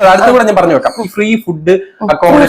അടുത്ത കൂടെ ഞാൻ പറഞ്ഞു വെക്കാം. ഫ്രീ ഫുഡ്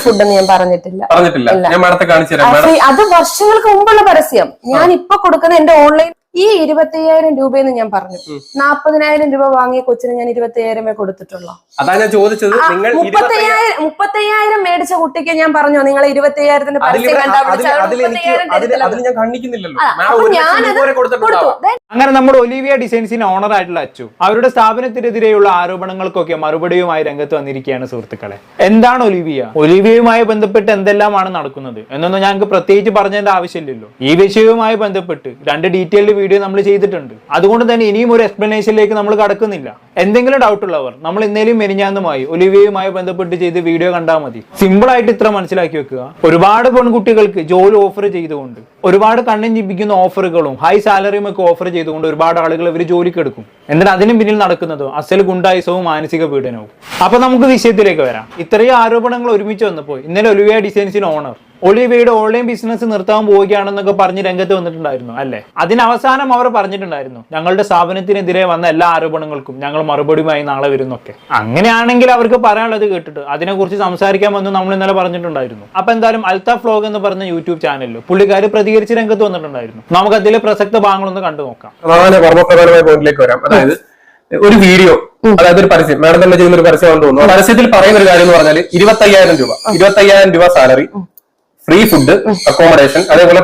ഫുഡ് ഞാൻ പറഞ്ഞിട്ടില്ല. പറഞ്ഞിട്ടില്ല. ഞാൻ മാഡത്തെ കാണിച്ചു തരാം. അത് വർഷങ്ങൾക്ക് മുമ്പുള്ള പരസ്യം. ഞാൻ ഇപ്പൊ കൊടുക്കുന്ന എന്റെ ഓൺലൈൻ ഈ ഇരുപത്തി അയ്യായിരം രൂപയെന്ന് ഞാൻ പറഞ്ഞു. നാപ്പതിനായിരം രൂപ വാങ്ങിയ കൊച്ചിന് ഞാൻ ഇരുപത്തി അയ്യായിരമേ കൊടുത്തിട്ടുള്ളൂ. അതാ ഞാൻ ചോദിച്ചത്. നിങ്ങൾ മുപ്പത്തയ്യായിരം മുപ്പത്തയ്യായിരം മേടിച്ച കുട്ടിക്ക് ഞാൻ പറഞ്ഞു? നിങ്ങൾ ഇരുപത്തി അയ്യായിരത്തിന്റെ അതിൽ പരസ്യം കണ്ടാ അതിൽ വിളിച്ചാൽ അതിൽ എനിക്ക് മുപ്പത്തയ്യായിരം അതിൽ തരത്തില്ല. അതിൽ ഞാൻ കാണിക്കുന്നില്ലല്ലോ ആ, മാഡം അപ്പൊ ഒരു ലക്ഷം ഞാനത് കൊടുത്തു. അങ്ങനെ നമ്മുടെ ഒലിവിയ ഡിസൈൻസിന് ഓണർ ആയിട്ടുള്ള അച്ചു അവരുടെ സ്ഥാപനത്തിനെതിരെയുള്ള ആരോപണങ്ങൾക്കൊക്കെ മറുപടിയുമായി രംഗത്ത് വന്നിരിക്കുകയാണ് സുഹൃത്തുക്കളെ. എന്താണ് ഒലിവിയ? ഒലിവിയയുമായി ബന്ധപ്പെട്ട് എന്തെല്ലാമാണ് നടക്കുന്നത്? എന്നൊന്നും ഞങ്ങൾക്ക് പ്രത്യേകിച്ച് പറഞ്ഞതിന്റെ ആവശ്യമില്ലല്ലോ. ഈ വിഷയവുമായി ബന്ധപ്പെട്ട് രണ്ട് ഡീറ്റെയിൽഡ് വീഡിയോ നമ്മൾ ചെയ്തിട്ടുണ്ട്. അതുകൊണ്ട് തന്നെ ഇനിയും ഒരു എക്സ്പ്ലനേഷനിലേക്ക് നമ്മൾ കടക്കുന്നില്ല. എന്തെങ്കിലും ഡൗട്ട് ഉള്ളവർ നമ്മൾ ഇന്നലെയും മെനിഞ്ഞാന്നുമായി ഒലിവിയയുമായി ബന്ധപ്പെട്ട് ചെയ്ത് വീഡിയോ കണ്ടാൽ മതി. സിമ്പിൾ ആയിട്ട് ഇത്ര മനസ്സിലാക്കി വെക്കുക. ഒരുപാട് പെൺകുട്ടികൾക്ക് ജോലി ഓഫർ ചെയ്തുകൊണ്ട് ഒരുപാട് കണ്ണും ചിപ്പിക്കുന്ന ഓഫറുകളും ഹൈ സാലറിയും ഒക്കെ ഓഫർ ചെയ്തുകൊണ്ട് ഒരുപാട് ആളുകൾ ഇവർ ജോലിക്ക് എടുക്കും എന്നിട്ട് അതിന് പിന്നിൽ നടക്കുന്നതോ? അസൽ ഗുണ്ടായുസവും മാനസിക പീഡനവും. അപ്പൊ നമുക്ക് വിഷയത്തിലേക്ക് വരാം. ഇത്രയും ആരോപണങ്ങൾ ഒരുമിച്ച് വന്നപ്പോൾ ഇന്നലെ ഒലിവിയ ഡിസൈൻസിന് ഓണർ ഒലിവിയുടെ ഓൺലൈൻ ബിസിനസ് നിർത്താൻ പോവുകയാണെന്നൊക്കെ പറഞ്ഞ് രംഗത്ത് വന്നിട്ടുണ്ടായിരുന്നു അല്ലേ? അതിന് അവസാനം അവർ പറഞ്ഞിട്ടുണ്ടായിരുന്നു ഞങ്ങളുടെ സ്ഥാപനത്തിനെതിരെ വന്ന എല്ലാ ആരോപണങ്ങൾക്കും ഞങ്ങൾ മറുപടിയുമായി നാളെ വരുന്നൊക്കെ. അങ്ങനെയാണെങ്കിൽ അവർക്ക് പറയാനുള്ളത് കേട്ടിട്ട് അതിനെക്കുറിച്ച് സംസാരിക്കാമെന്ന് നമ്മൾ ഇന്നലെ പറഞ്ഞിട്ടുണ്ടായിരുന്നു. അപ്പൊ എന്തായാലും അൽത്താഫ് ഫ്ലോഗ് എന്ന് പറഞ്ഞ യൂട്യൂബ് ചാനലിൽ പുള്ളിക്കാര് പ്രതികരിച്ച് രംഗത്ത് വന്നിട്ടുണ്ടായിരുന്നു. നമുക്ക് അതിലെ പ്രസക്ത ഭാഗങ്ങളൊന്ന് കണ്ടു നോക്കാം. പോയിന്റിലേക്ക് വരാം. അതായത് ഒരു വീഡിയോ അതായത് ഒരു പരസ്യം മാഡം തന്നെ ചെയ്യുന്ന ഒരു പരസ്യമാണെന്ന് തോന്നുന്നു. പരസ്യത്തിൽ പറയുന്ന ഒരു കാര്യം എന്ന് പറഞ്ഞാൽ ഇരുപത്തയ്യായിരം രൂപ ഇരുപത്തയ്യായിരം രൂപ സാലറി ഫ്രീ ഫുഡ് അക്കോമഡേഷൻ അതേപോലെ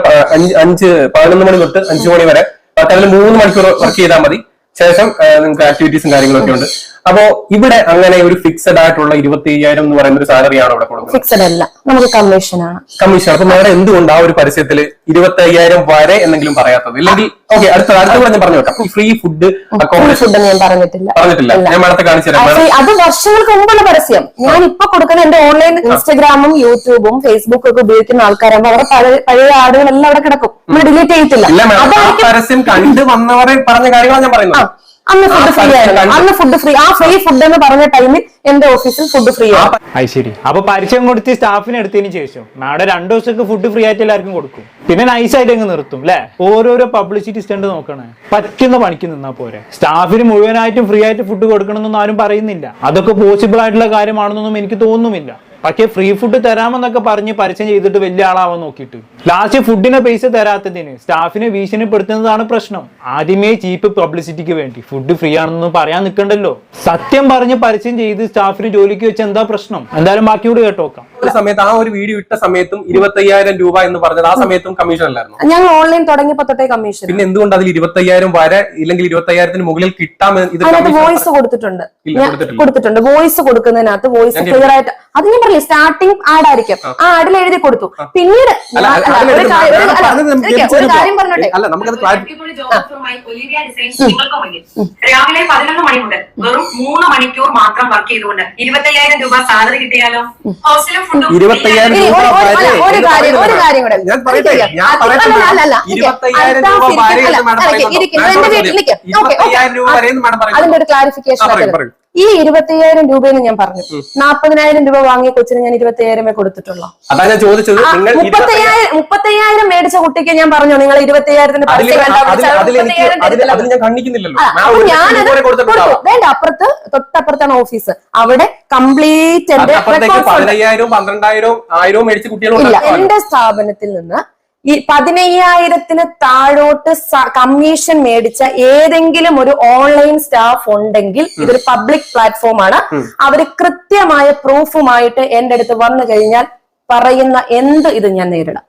അഞ്ച് പതിനൊന്ന് മണി തൊട്ട് അഞ്ചു മണി വരെ അതിൽ മൂന്ന് മണിക്കൂർ വർക്ക് ചെയ്താൽ മതി. ശേഷം നിങ്ങൾക്ക് ആക്ടിവിറ്റീസും കാര്യങ്ങളൊക്കെ ഉണ്ട്. അപ്പോ ഇവിടെ അങ്ങനെ ഒരു ഫിക്സഡ് ആയിട്ടുള്ള ഇരുപത്തി അയ്യായിരം എന്ന് പറയുന്ന ഒരു സാലറി ആണ് ഇവിടെ കൊടുക്കുന്നത്. ഫിക്സഡ് അല്ല. നമുക്ക് കമ്മീഷൻ ആണ്. കമ്മീഷൻ അപ്പൊ മാഡം എന്തുകൊണ്ട് ആ ഒരു പരസ്യത്തിൽ ഇരുപത്തി അയ്യായിരം വരെ എന്തെങ്കിലും പറയാത്തത്? ഇല്ലെങ്കിൽ ഓക്കെ അടുത്ത അടുത്ത കൂടെ ഞാൻ പറഞ്ഞു വെക്കാം. ഫ്രീ ഫുഡ് അക്കോമഡേഷൻ ഫുഡ് ഞാൻ പറഞ്ഞിട്ടില്ല. പറഞ്ഞിട്ടില്ല. ഞാൻ മാഡത്തെ കാണിച്ചു തരാം. അത് വർഷങ്ങൾക്ക് മുമ്പുള്ള പരസ്യം. ഞാൻ ഇപ്പൊ കൊടുക്കുന്ന എന്റെ ഓൺലൈൻ ഇൻസ്റ്റാഗ്രാമും യൂട്യൂബും ഫേസ്ബുക്കും ഒക്കെ ഉപയോഗിക്കുന്ന ആൾക്കാരാകുമ്പോൾ അവരുടെ പഴയ പഴയ ആടുകളെല്ലാം അവിടെ കിടക്കും. നമ്മൾ ഡിലീറ്റ് ചെയ്യത്തില്ല. അതായിരിക്കും പരസ്യം കണ്ടു വന്നവരെ പറഞ്ഞ കാര്യങ്ങളാണ് ഞാൻ പറയുന്നത്. അന്ന് ഫുഡ് ഫ്രീ ആയിരുന്നു. അന്ന് ഫുഡ് ഫ്രീ ആ ഫ്രീ ഫുഡ് എന്ന് പറഞ്ഞ ടൈമിൽ എന്റെ ഓഫീസിൽ ഫുഡ് ഫ്രീ ആണ് അത് ശരി. അപ്പൊ പരിചയം കൊടുത്ത് സ്റ്റാഫിന് എടുത്തതിന് ശേഷം മാഡം രണ്ടു ദിവസത്തേക്ക് ഫുഡ് ഫ്രീ ആയിട്ട് എല്ലാവർക്കും കൊടുക്കും. പിന്നെ നൈസായിട്ട് അങ്ങ് നിർത്തും അല്ലെ ഓരോരോ പബ്ലിസിറ്റി സ്റ്റണ്ട് നോക്കണേ. പറ്റുന്ന പണിക്ക് നിന്നാ പോരെ. സ്റ്റാഫിന് മുഴുവനായിട്ടും ഫ്രീ ആയിട്ട് ഫുഡ് കൊടുക്കണമെന്നൊന്നും ആരും പറയുന്നില്ല. അതൊക്കെ പോസിബിൾ ആയിട്ടുള്ള കാര്യമാണെന്നൊന്നും എനിക്ക് തോന്നുന്നില്ല. പക്ഷേ ഫ്രീ ഫുഡ് തരാമെന്നൊക്കെ പറഞ്ഞ് പരസ്യം ചെയ്തിട്ട് വലിയ ആളാവാൻ നോക്കിയിട്ട്. ലാസ്റ്റ് ഫുഡിനെ പൈസ തരാത്തതിന് സ്റ്റാഫിനെ ഭീഷണിപ്പെടുത്തുന്നതാണ് പ്രശ്നം. ആദ്യമേ ചീപ്പ് പബ്ലിസിറ്റിക്ക് വേണ്ടി. ഫുഡ് ഫ്രീ ആണെന്ന് പറയാൻ നിൽക്കണ്ടല്ലോ സത്യം പറഞ്ഞ് പരസ്യം ചെയ്ത് സ്റ്റാഫിന് ജോലിക്ക് വെച്ച് എന്താ പ്രശ്നം? എന്തായാലും ബാക്കിയോട് കേട്ടോക്കാം. ഒരു സമയത്ത് ആ ഒരു വീഡിയോ ഇട്ട സമയത്തും ഇരുപത്തയ്യായിരം രൂപ എന്ന് പറഞ്ഞത് ആ സമയത്തും കമ്മീഷൻ അല്ലായിരുന്നു? ഞങ്ങൾ ഓൺലൈൻ തുടങ്ങിയപ്പോ തൊട്ടേ കമ്മീഷൻ പിന്നെ എന്തുകൊണ്ട് അതിൽ ഇരുപത്തയ്യായിരം വരെ ഇല്ലെങ്കിൽ ഇരുപത്തയ്യായിരത്തിന് മുകളിൽ കിട്ടാമെന്ന് വോയിസ് കൊടുത്തിട്ടുണ്ട്. ഇല്ല, കൊടുത്തിട്ടുണ്ട്. വോയിസ് കൊടുക്കുന്നതിനകത്ത് വോയിസ് ക്ലിയർ ആയിട്ട് അത് ഞാൻ പറഞ്ഞില്ലേ സ്റ്റാർട്ടിങ് ആഡ് ആയിരിക്കും. ആ. ആഡിൽ എഴുതി കൊടുത്തു. പിന്നീട് ഒരു കാര്യം- പറഞ്ഞോട്ടെ? രാവിലെ പതിനൊന്ന് മണി മുതൽ വെറും മൂന്ന് മണിക്കൂർ മാത്രം വർക്ക് ചെയ്തുകൊണ്ട് ഇരുപത്തയ്യായിരം രൂപ സാലറി കിട്ടിയാലോ? ഹോസ്റ്റലും ഫുഡും ഒരു- കാര്യം ഒരു കാര്യം കൂടെ. ഞാൻ പറയട്ടെ ഞാൻ പറയട്ടെ? അതിന്റെ ഒരു ക്ലാരിഫിക്കേഷൻ. ഈ ഇരുപത്തിയ്യായിരം രൂപയെന്ന് ഞാൻ പറഞ്ഞു. നാപ്പതിനായിരം രൂപ വാങ്ങിയ കൊച്ചിന് ഞാൻ ഇരുപത്തയ്യായിരമേ കൊടുത്തിട്ടുള്ളൂ. അതാ ഞാൻ ചോദിച്ചത്. നിങ്ങൾ ഇരുപത്തയ്യായിരം മുപ്പത്തയ്യായിരം മുപ്പത്തയ്യായിരം മേടിച്ച കുട്ടിക്ക് ഞാൻ പറഞ്ഞു നിങ്ങൾ ഇരുപത്തിയ്യായിരത്തിന്റെ ഞാനത് വേണ്ട അപ്പുറത്ത് തൊട്ടപ്പുറത്താണ് ഓഫീസ്. അവിടെ കംപ്ലീറ്റ് എന്റെ അപ്പുറത്തേക്ക് records ഉണ്ട്. പതിനയ്യായിരവും പന്ത്രണ്ടായിരവും ആയിരവും മേടിച്ച് കുട്ടികളും ഇല്ല എന്റെ സ്ഥാപനത്തിൽ നിന്ന് ഈ പതിനയ്യായിരത്തിന് താഴോട്ട് കമ്മീഷൻ മേടിച്ച ഏതെങ്കിലും ഒരു ഓൺലൈൻ സ്റ്റാഫ് ഉണ്ടെങ്കിൽ ഇതൊരു പബ്ലിക് പ്ലാറ്റ്ഫോമാണ്. അവർ അവർ കൃത്യമായ പ്രൂഫുമായിട്ട് എന്റെ അടുത്ത് വന്നു കഴിഞ്ഞാൽ പറയുന്ന എന്ത് ഇത് ഞാൻ നേരിടാം.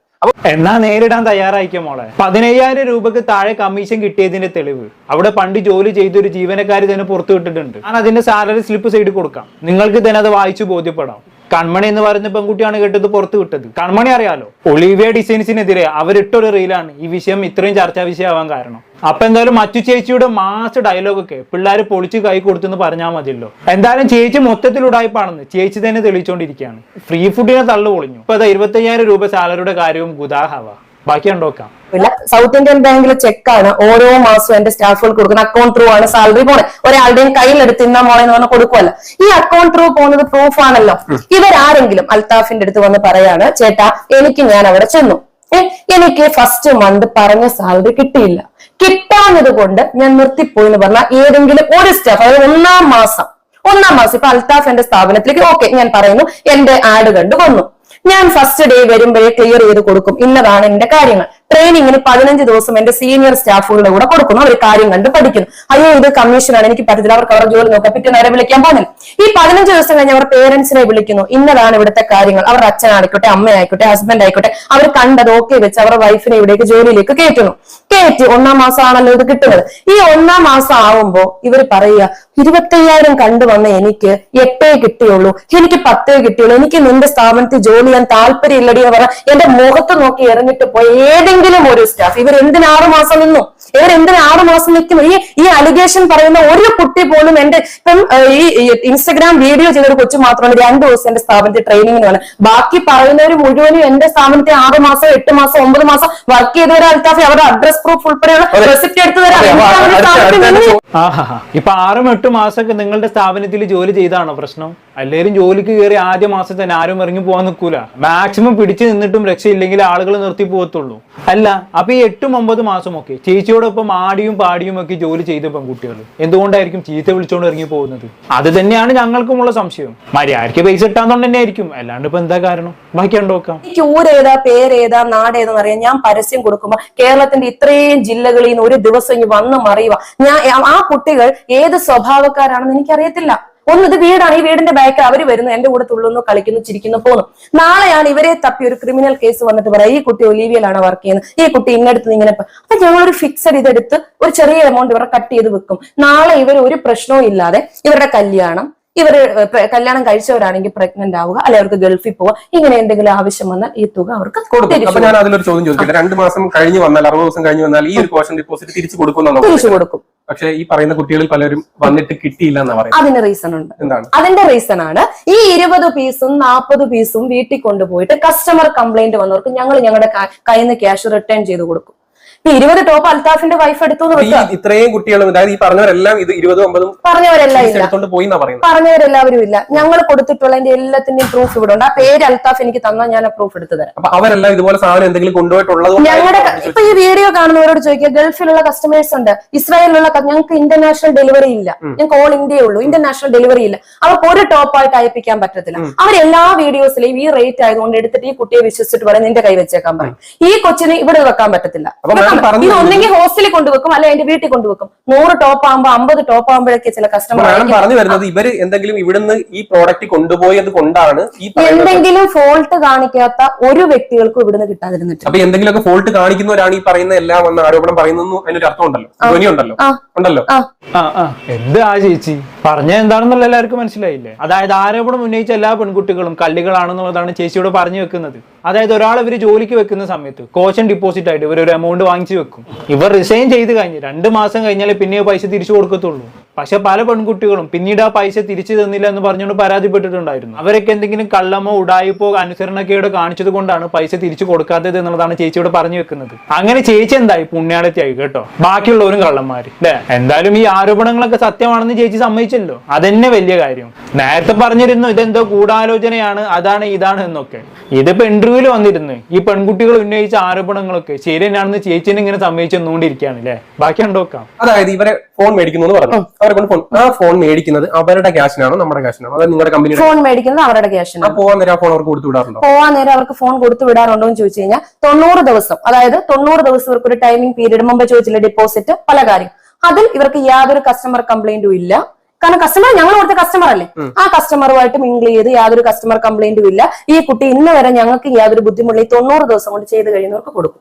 എന്നാ നേരിടാൻ തയ്യാറായിക്കോ മോളെ? പതിനയ്യായിരം രൂപക്ക് താഴെ കമ്മീഷൻ കിട്ടിയതിന്റെ തെളിവ്. അവിടെ പണ്ട് ജോലി ചെയ്ത ഒരു ജീവനക്കാരി തന്നെ പുറത്തു വിട്ടിട്ടുണ്ട് ഞാൻ അതിന്റെ സാലറി സ്ലിപ്പ് സൈഡ് കൊടുക്കാം. നിങ്ങൾക്ക് തന്നെ അത് വായിച്ചു ബോധ്യപ്പെടാം. കൺമണി എന്ന് പറയുന്ന പെൺകുട്ടിയാണ് കേട്ടത് പുറത്തു വിട്ടത്. കൺമണി അറിയാലോ? ഒളിവിയ ഡിസൈൻസിനെതിരെ അവരിട്ടൊരു റീലാണ് ഈ വിഷയം ഇത്രയും ചർച്ചാ വിഷയമാവാൻ കാരണം. അപ്പൊ എന്തായാലും മറ്റു ചേച്ചിയുടെ മാസ് ഡയലോഗൊക്കെ പിള്ളേർ പൊളിച്ച് കൈ കൊടുത്തെന്ന് പറഞ്ഞാൽ മതിയല്ലോ. എന്തായാലും ചേച്ചി മൊത്തത്തിൽ ഉടായ്പാണെന്ന് ചേച്ചി തന്നെ തെളിയിച്ചുകൊണ്ടിരിക്കുകയാണ് ഫ്രീ ഫുഡിനെ തള്ളു പൊളിഞ്ഞു. ഇപ്പൊ ഇരുപത്തയ്യായിരം രൂപ സാലറിയുടെ കാര്യവും ഗുദാഹവ ബാക്കി കണ്ടോക്കാം ഇല്ല സൗത്ത് ഇന്ത്യൻ ബാങ്കിലെ ചെക്കാണ് ഓരോ മാസവും എന്റെ സ്റ്റാഫുകൾ കൊടുക്കുന്ന അക്കൗണ്ട് ത്രൂ ആണ് സാലറി പോണെ. ഒരാളുടെയും കയ്യിലെടുത്ത് ഇന്ന മോളെ എന്ന് പറഞ്ഞാൽ കൊടുക്കുമല്ലോ ഈ അക്കൗണ്ട് ത്രൂ പോകുന്നത് പ്രൂഫ് ആണല്ലോ. ഇവരാരെങ്കിലും അൽത്താഫിന്റെ അടുത്ത് വന്ന് പറയാണ് ചേട്ടാ എനിക്ക് ഞാൻ അവിടെ ചെന്നു. എനിക്ക് ഫസ്റ്റ് മന്ത് പറഞ്ഞ സാലറി കിട്ടിയില്ല. കിട്ടാഞ്ഞത് കൊണ്ട് ഞാൻ നിർത്തിപ്പോയി എന്ന് പറഞ്ഞാൽ ഏതെങ്കിലും ഒരു സ്റ്റാഫ് അതായത് ഒന്നാം മാസം. ഒന്നാം മാസം ഇപ്പൊ അൽത്താഫ് എന്റെ സ്ഥാപനത്തിലേക്ക് ഓക്കെ ഞാൻ പറയുന്നു എന്റെ ആഡ് കണ്ടു വന്നു ഞാൻ ഫസ്റ്റ് ഡേ വരുമ്പോഴേ ക്ലിയർ ചെയ്ത് കൊടുക്കും. ഇന്നതാണ് എന്റെ കാര്യങ്ങൾ. ട്രെയിനിങ്ങിന് പതിനഞ്ച് ദിവസം എന്റെ സീനിയർ സ്റ്റാഫുകളുടെ കൂടെ കൊടുക്കുന്നു. അവർ കാര്യം കണ്ട് പഠിക്കുന്നു. അയ്യോ ഇത് കമ്മീഷനാണ് എനിക്ക് പറ്റത്തില്ല. അവർക്ക് അവരുടെ ജോലി നോക്കാം പിറ്റേ നേരെ വിളിക്കാൻ പോകുന്നില്ല. ഈ പതിനഞ്ച് ദിവസം കഴിഞ്ഞ് അവർ പേരൻസിനെ വിളിക്കുന്നു. ഇന്നതാണ് ഇവിടുത്തെ കാര്യങ്ങൾ. അവരുടെ അച്ഛനായിക്കോട്ടെ അമ്മയായിക്കോട്ടെ ഹസ്ബൻഡ് ആയിക്കോട്ടെ അവർ കണ്ടത് ഓക്കെ വെച്ച് അവരുടെ വൈഫിനെ ഇവിടേക്ക് ജോലിയിലേക്ക് കയറ്റുന്നു. കയറ്റി ഒന്നാം മാസമാണല്ലോ ഇത് കിട്ടുന്നത്. ഈ ഒന്നാം മാസം ആവുമ്പോ ഇവർ പറയുക ഇരുപത്തയ്യായിരം കണ്ടു വന്ന എനിക്ക് എട്ടേ കിട്ടിയുള്ളൂ. എനിക്ക് പത്തേ കിട്ടിയുള്ളൂ. എനിക്ക് നിന്റെ സ്ഥാപനത്തിൽ ജോലി ചെയ്യാൻ താല്പര്യം എന്ന് പറഞ്ഞാൽ എന്റെ മുഖത്ത് നോക്കി എറിഞ്ഞിട്ട് പോയ ഏതെങ്കിലും ഒരു സ്റ്റാഫ് ഇവർ എന്തിനാറു മാസം നിന്നു? ഇവർ എന്തിന് ആറു മാസം നിൽക്കുന്നു? ഈ ഈ അലിഗേഷൻ പറയുന്ന ഒരു കുട്ടി പോലും എന്റെ ഇപ്പം ഈ ഇൻസ്റ്റഗ്രാം വീഡിയോ ചെയ്ത ഒരു കൊച്ചു മാത്രമാണ്. രണ്ടു ദിവസം എന്റെ സ്ഥാപനത്തിൽ ട്രെയിനിങ്ങിന് വേണം ബാക്കി പറയുന്നവർ മുഴുവനും എന്റെ സ്ഥാപനത്തിൽ ആറ് മാസം എട്ട് മാസം ഒമ്പത് മാസം വർക്ക് ചെയ്തവരെ അൽത്താഫി. അവരുടെ അഡ്രസ് പ്രൂഫ് ഉൾപ്പെടെയുള്ള. റെസിപ്റ്റ് എടുത്തു തരാം ഇപ്പൊ ആറും എട്ട് മാസമൊക്കെ നിങ്ങളുടെ സ്ഥാപനത്തിൽ ജോലി ചെയ്താണോ പ്രശ്നം? എല്ലാവരും ജോലിക്ക് കയറി ആദ്യ മാസം തന്നെ ആരും ഇറങ്ങി പോകാൻ നിൽക്കൂല. മാക്സിമം പിടിച്ചു നിന്നിട്ടും രക്ഷയില്ലെങ്കിൽ ആളുകൾ നിർത്തി പോകത്തുള്ളൂ. അല്ല അപ്പൊ ഈ എട്ടും ഒമ്പത് മാസമൊക്കെ ചേച്ചിയോടൊപ്പം ആടിയും പാടിയും ഒക്കെ ജോലി ചെയ്ത പെൺകുട്ടികൾ. എന്തുകൊണ്ടായിരിക്കും ചീത്ത വിളിച്ചോണ്ട് ഇറങ്ങി പോകുന്നത്? അത് തന്നെയാണ് ഞങ്ങൾക്കുമുള്ള സംശയം. മര്യാദയ്ക്ക് പൈസ ഇട്ടാന്നുകൊണ്ട് തന്നെ ആയിരിക്കും. അല്ലാണ്ട് ഇപ്പൊ എന്താ കാരണം? ബാക്കി കണ്ടോക്കാം എനിക്ക് ഊരേതാ പേരേതാ നാടേതെന്ന് അറിയാം ഞാൻ പരസ്യം കൊടുക്കുമ്പോ കേരളത്തിന്റെ ഇത്രയും ജില്ലകളിൽ നിന്ന് ഒരു ദിവസം ഇനി വന്ന് മറിയുക. ഞാൻ ആ കുട്ടികൾ ഏത് സ്വഭാവക്കാരാണെന്ന് എനിക്കറിയത്തില്ല. ഒന്ന് ഇത് വീടാണ്. ഈ വീടിന്റെ ബാക്ക് അവർ വരുന്നു എന്റെ കൂടെ തുള്ളുന്നു കളിക്കുന്നു ചിരിക്കുന്നു പോകുന്നു. നാളെയാണ് ഇവരെ തപ്പി ഒരു ക്രിമിനൽ കേസ് വന്നിട്ട് പറയാം ഈ കുട്ടി ഒലീവിയലാണ് വർക്ക് ചെയ്യുന്നത്. ഈ കുട്ടി ഇന്നടുത്ത് ഇങ്ങനെ പ-" അപ്പൊ ഞങ്ങൾ ഒരു ഫിക്സഡ് ഇതെടുത്ത് ഒരു ചെറിയ എമൗണ്ട് ഇവരെ കട്ട് ചെയ്ത് വെക്കും. നാളെ ഇവർ ഒരു പ്രശ്നവും ഇല്ലാതെ ഇവരുടെ കല്യാണം ഇവർ കല്യാണം കഴിച്ചവരാണെങ്കിൽ പ്രഗ്നന്റ് ആവുക അല്ലെ അവർക്ക് ഗൾഫിൽ പോവുക ഇങ്ങനെ എന്തെങ്കിലും ആവശ്യം വന്നാൽ ഈ തുക അവർക്ക് കൊടുക്കും. ഞാൻ അതിലൊരു ചോദ്യം ചോദിക്കില്ല രണ്ട് മാസം കഴിഞ്ഞ് വന്നാൽ അറുപത് ദിവസം കഴിഞ്ഞ് വന്നാൽ ഈ ഒരു കോഷൻ ഡെപ്പോസിറ്റ് തിരിച്ചു കൊടുക്കും തിരിച്ചു കൊടുക്കും. പക്ഷെ ഈ പറയുന്ന കുട്ടികളിൽ പലരും വന്നിട്ട് കിട്ടിയില്ല എന്നാ പറയുന്നത്. അതിന് റീസൺ ഉണ്ട്. എന്താണ്? അതിന്റെ റീസൺ ആണ് ഈ ഇരുപത് പീസും നാൽപ്പത് പീസും വീട്ടിൽ കൊണ്ടുപോയിട്ട് കസ്റ്റമർ കംപ്ലൈന്റ് വന്നവർക്ക് ഞങ്ങൾ ഞങ്ങളുടെ കയ്യിൽ നിന്ന് ക്യാഷ് റിട്ടേൺ ചെയ്ത് കൊടുക്കും. ഇരുപത് ടോപ്പ് അൽത്താഫിന്റെ വൈഫ് എടുത്തു ഇത്രയും കുട്ടികളും അതായത് ഈ പറഞ്ഞവരെല്ലാം ഇത് ഇരുപതും ഒമ്പതും പറഞ്ഞവരെല്ലാം ഇല്ല. പോയി പറഞ്ഞവരെല്ലാവരും ഇല്ല. ഞങ്ങൾ കൊടുത്തിട്ടുള്ളതിന്റെ എല്ലാത്തിന്റെയും പ്രൂഫ് ഇവിടെ ഉണ്ട്. ആ പേര് അൽത്താഫ് എനിക്ക് തന്നാൽ ഞാൻ ആ പ്രൂഫ് എടുത്തു തരാം. അപ്പൊ അവരെല്ലാം ഇതുപോലെ സാധനം എന്തെങ്കിലും കൊണ്ടുപോയിട്ടുള്ളത് ഞങ്ങളുടെ ഇപ്പൊ ഈ വീഡിയോ കാണുന്നവരോട് ചോദിക്കുക ഗൾഫിലുള്ള കസ്റ്റമേഴ്സ് ഉണ്ട്. ഇസ്രായേലിലുള്ള ഞങ്ങൾക്ക് ഇന്റർനാഷണൽ ഡെലിവറി ഇല്ല. ഞങ്ങൾക്ക് ഓൾ ഇന്ത്യയേ ഉള്ളൂ. ഇന്റർനാഷണൽ ഡെലിവറി ഇല്ല. അവർക്ക് ഒരു ടോപ്പായിട്ട് അയപ്പിക്കാൻ പറ്റത്തില്ല. അവരെല്ലാ എല്ലാ വീഡിയോസിലെയും ഈ റേറ്റ് ആയതുകൊണ്ട് എടുത്തിട്ട് ഈ കുട്ടിയെ വിശ്വസിച്ചിട്ട് പറയും നിന്റെ കൈ വെച്ചേക്കാൻ പറയും. ഈ കൊച്ചിനെ ഇവിടെ വെക്കാൻ പറ്റത്തില്ല. ഇത് ഒന്നെങ്കിൽ ഹോസ്റ്റലിൽ കൊണ്ടുവെക്കും അല്ലെ എന്റെ വീട്ടിൽ കൊണ്ടുവെക്കും. നൂറ് ടോപ്പ് ആകുമ്പോ അമ്പത് ടോപ്പ് ആകുമ്പോഴൊക്കെ ചില കസ്റ്റമർ പറഞ്ഞു വരുന്നത് ഇവർ എന്തെങ്കിലും ഇവിടുന്ന് ഈ പ്രോഡക്റ്റ് കൊണ്ടുപോയത് കൊണ്ടാണ് എന്തെങ്കിലും ഫോൾട്ട് കാണിക്കാത്ത ഒരു വ്യക്തികൾക്കും ഇവിടുന്ന് കിട്ടാതിരുന്നിട്ട് അപ്പൊ എന്തെങ്കിലുമൊക്കെ ഫോൾട്ട് കാണിക്കുന്നവരാണ് ഈ പറയുന്ന എല്ലാം വന്ന ആരോപണം പറയുന്നു അതിനൊരു അർത്ഥം ഉണ്ടല്ലോ. ധ്വനി ഉണ്ടല്ലോ. ആ. എന്താ ചേച്ചി? പറഞ്ഞ എന്താണെന്നുള്ള എല്ലാവർക്കും മനസ്സിലായില്ലേ? അതായത് ആരോപണം ഉന്നയിച്ച എല്ലാ പെൺകുട്ടികളും കള്ളികളാണെന്നുള്ളതാണ് ചേച്ചിയോട് പറഞ്ഞു വെക്കുന്നത്. അതായത് ഒരാൾ ഇവർ ജോലിക്ക് വെക്കുന്ന സമയത്ത് കോഷൻ ഡിപ്പോസിറ്റ് ആയിട്ട് ഇവർ ഒരു എമൗണ്ട് വാങ്ങിച്ചു വെക്കും. ഇവർ റിസൈൻ ചെയ്ത് കഴിഞ്ഞ് രണ്ട് മാസം കഴിഞ്ഞാലേ പിന്നെ പൈസ തിരിച്ചു കൊടുക്കത്തുള്ളൂ. പക്ഷെ പല പെൺകുട്ടികളും പിന്നീട് ആ പൈസ തിരിച്ചു തന്നില്ല എന്ന് പറഞ്ഞുകൊണ്ട് പരാതിപ്പെട്ടിട്ടുണ്ടായിരുന്നു. അവരൊക്കെ എന്തെങ്കിലും കള്ളമോ ഉടായിപ്പോ അനുസരണക്കേടോ കാണിച്ചത് കൊണ്ടാണ് പൈസ തിരിച്ചു കൊടുക്കാത്തത് എന്നുള്ളതാണ് ചേച്ചിയോട് പറഞ്ഞു വെക്കുന്നത്. അങ്ങനെ ചേച്ചി എന്തായി? പുണ്യാളത്തിയായി കേട്ടോ. ബാക്കിയുള്ളവരും കള്ളന്മാര് അല്ലെ? എന്തായാലും ഈ ആരോപണങ്ങളൊക്കെ സത്യമാണെന്ന് ചേച്ചി സമ്മതിച്ചല്ലോ. അതന്നെ വലിയ കാര്യം. നേരത്തെ പറഞ്ഞിരുന്നു ഇതെന്തോ ഗൂഢാലോചനയാണ് അതാണ് ഇതാണ് എന്നൊക്കെ. ഇതിപ്പോ ഇന്റർവ്യൂവിൽ വന്നിരുന്നു. ഈ പെൺകുട്ടികൾ ഉന്നയിച്ച ആരോപണങ്ങളൊക്കെ ശരി തന്നെയാണെന്ന് ചേച്ചിനെ ഇങ്ങനെ സമ്മതിച്ചെന്നുകൊണ്ടിരിക്കുകയാണ് അല്ലെ? ബാക്കി ഉണ്ടോക്കാം അതായത് ഇവരെ ഫോൺ മേടിക്കുന്നു എന്ന് പറഞ്ഞു. അവരെ കൊണ്ട് ഫോൺ ആ ഫോൺ മേടിക്കുന്നത് അവരുടെ ക്യാഷിനാണോ നമ്മുടെ ക്യാഷിനാണോ അതായത് നിങ്ങളുടെ കമ്പനി ഫോൺ മേടിക്കുന്നത് അവരുടെ ക്യാഷിനാണ് പോവാൻ നേരം ആ ഫോൺ അവർക്ക് കൊടുത്തു വിടാറുണ്ടോ? പോവാൻ നേരം അവർക്ക് ഫോൺ കൊടുത്തു വിടാറുണ്ടോ എന്ന് ചോദിച്ചു കഴിഞ്ഞാൽ തൊണ്ണൂറ് ദിവസം അതായത് തൊണ്ണൂറ് ദിവസം ഇവർക്ക് ഒരു ടൈമിംഗ് പീരീഡ് മുമ്പ് ചോദിച്ചില്ല ഡെപ്പോസിറ്റ് പല കാര്യം. അതിൽ ഇവർക്ക് യാതൊരു കസ്റ്റമർ കംപ്ലൈന്റും ഇല്ല. കാരണം കസ്റ്റമർ ഞങ്ങൾ കൊടുത്ത കസ്റ്റമർ അല്ലേ? ആ കസ്റ്റമറുമായിട്ട് മിങ്കിൾ ചെയ്ത് യാതൊരു കസ്റ്റമർ കംപ്ലൈന്റും ഇല്ല. ഈ കുട്ടി ഇന്ന് വരെ ഞങ്ങൾക്ക് യാതൊരു ബുദ്ധിമുട്ടില്ല. ഈ തൊണ്ണൂറ് ദിവസം കൊണ്ട് ചെയ്ത് കഴിയുന്നവർക്ക് കൊടുക്കും.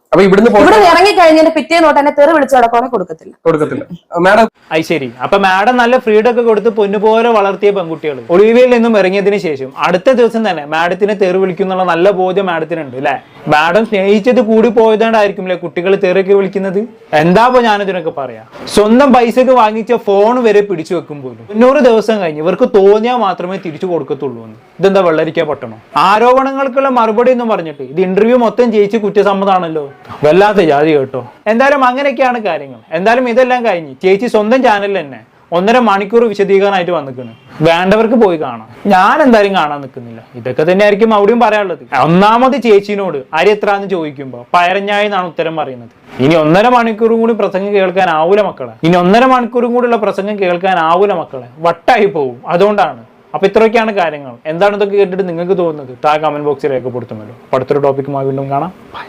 ഇവിടെ ഇറങ്ങി കഴിഞ്ഞാൽ പിറ്റേ നോട്ട് എന്നെ തെറി വിളിച്ചു കിടക്കുവാണെങ്കിൽ കൊടുക്കത്തില്ല. കൊടുക്കത്തില്ല. മാഡം അത് ശരി. അപ്പൊ മാഡം നല്ല ഫ്രീഡം ഒക്കെ കൊടുത്ത് പൊന്നുപോലെ വളർത്തിയ പെൺകുട്ടികൾ ഒളിവിയിൽ നിന്നും ഇറങ്ങിയതിന് ശേഷം അടുത്ത ദിവസം തന്നെ മാഡത്തിനെ തെറി വിളിക്കുന്നുള്ള നല്ല ബോധ്യം മാഡത്തിനുണ്ട് അല്ലെ? മാഡം സ്നേഹിച്ചത് കൂടി പോയതുകൊണ്ടായിരിക്കും അല്ലെ കുട്ടികൾ തെറിയൊക്കെ വിളിക്കുന്നത്? എന്താപ്പോ ഞാനിതിനൊക്കെ പറയാ? സ്വന്തം പൈസക്ക് വാങ്ങിച്ച ഫോൺ വരെ പിടിച്ചു വെക്കും പോലും മുന്നൂറ് ദിവസം കഴിഞ്ഞ് ഇവർക്ക് തോന്നിയാൽ മാത്രമേ തിരിച്ചു കൊടുക്കത്തുള്ളൂ എന്ന്. ഇതെന്താ വെള്ളരിക്ക പറ്റണോ ആരോപണങ്ങൾക്കുള്ള മറുപടി എന്ന് പറഞ്ഞിട്ട് ഇത് ഇന്റർവ്യൂ മൊത്തം ജയിച്ച് കുറ്റസമ്മതാണല്ലോ. വല്ലാത്ത ജാതി കേട്ടോ. എന്തായാലും അങ്ങനെയൊക്കെയാണ് കാര്യങ്ങൾ. എന്തായാലും ഇതെല്ലാം കഴിഞ്ഞ് ചേച്ചി സ്വന്തം ചാനലിൽ തന്നെ ഒന്നര മണിക്കൂർ വിശദീകരണമായിട്ട് വന്നിക്കുന്നു വേണ്ടവർക്ക് പോയി കാണാം. ഞാൻ എന്തായാലും കാണാൻ നിൽക്കുന്നില്ല. ഇതൊക്കെ തന്നെയായിരിക്കും അവിടെയും പറയാനുള്ളത്. ഒന്നാമത് ചേച്ചിനോട് അരി എത്രാന്ന് ചോദിക്കുമ്പോൾ പയറഞ്ഞായി എന്നാണ് ഉത്തരം പറയുന്നത്. ഇനി ഒന്നര മണിക്കൂറും കൂടി പ്രസംഗം കേൾക്കാൻ ആവൂല മക്കളെ. ഇനി ഒന്നര മണിക്കൂറും കൂടിയുള്ള പ്രസംഗം കേൾക്കാൻ ആവൂല മക്കളെ. വട്ടായി പോവും. അതുകൊണ്ടാണ്. അപ്പൊ ഇത്രയൊക്കെയാണ് കാര്യങ്ങൾ. എന്താണ് ഇതൊക്കെ കേട്ടിട്ട് നിങ്ങൾക്ക് തോന്നുന്നത്? താ കമന്റ് ബോക്സിൽ രേഖപ്പെടുത്തുമല്ലോ. അടുത്തൊരു ടോപ്പിക്കുമായി വീണ്ടും കാണാം. ബൈ